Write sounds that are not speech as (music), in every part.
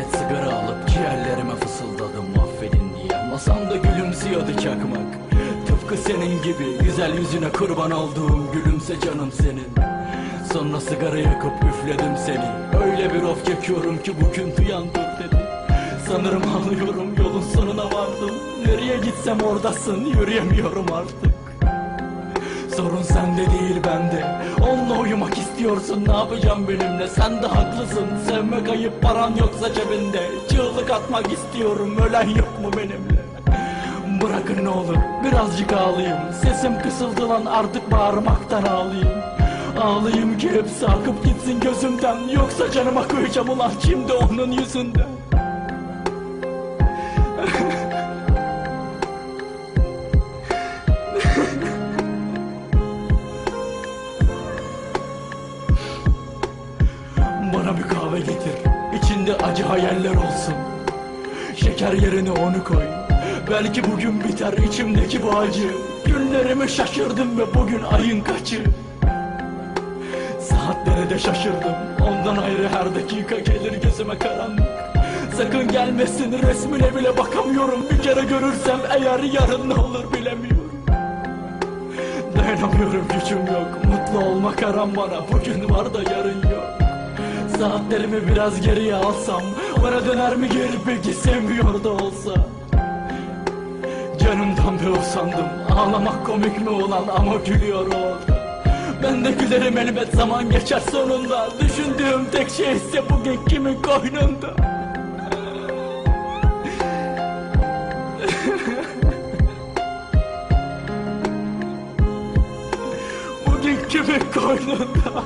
paket sigara alıp ciğerlerime fısıldadım affedin diye. Masamda gülümsüyordu çakmak. Tıpkı senin gibi güzel yüzüne kurban olduğum gülümse canım senin. Sonra sigara yakıp üfledim seni. Öyle bir of çekiyorum ki bu küntü yandı dedi. Sanırım ağlıyorum yolun sonuna vardım. Nereye gitsem oradasın yürüyemiyorum artık. Sorun sende değil bende. Onunla uyumak istiyorsun ne yapacağım benimle? Sen de haklısın sevmek ayıp paran yoksa cebinde. Çığlık atmak istiyorum ölen yok mu benimle? Bırakın ne olur birazcık ağlayayım. Sesim kısıldı lan artık bağırmaktan ağlayayım. Ağlayayım ki hepsi akıp gitsin gözümden. Yoksa canıma koyacağım ulan şimdi onun yüzünden getir. İçinde acı hayaller olsun. Şeker yerine onu koy. Belki bugün biter içimdeki bu acı. Günlerimi şaşırdım ve bugün ayın kaçı? Saatlere de şaşırdım. Ondan ayrı her dakika gelir gözüme karanlık Sakın gelmesin resmine bile bakamıyorum. Bir kere görürsem eğer yarın ne olur bilemiyorum. Dayanamıyorum gücüm yok. Mutlu olmak haram bana. Bugün var da yarın yok Saatlerimi biraz geriye alsam Bana döner mi geri peki sevmiyor da olsa? Canımdan be usandım Ağlamak komik mi ulan ama gülüyor orada Ben de gülerim elbet zaman geçer sonunda. Düşündüğüm tek şey ise bugün kimin koynunda. (laughs) Bugün kimin koynunda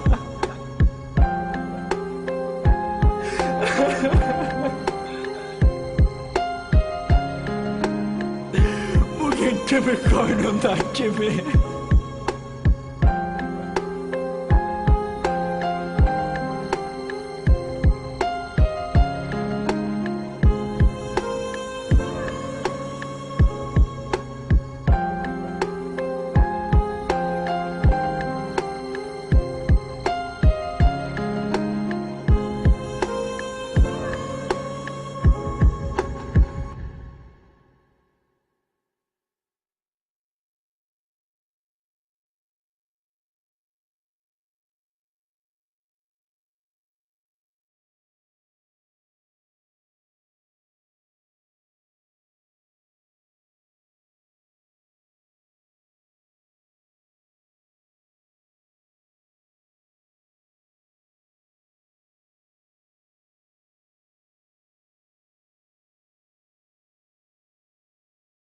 Bugün kimin koynunda kimi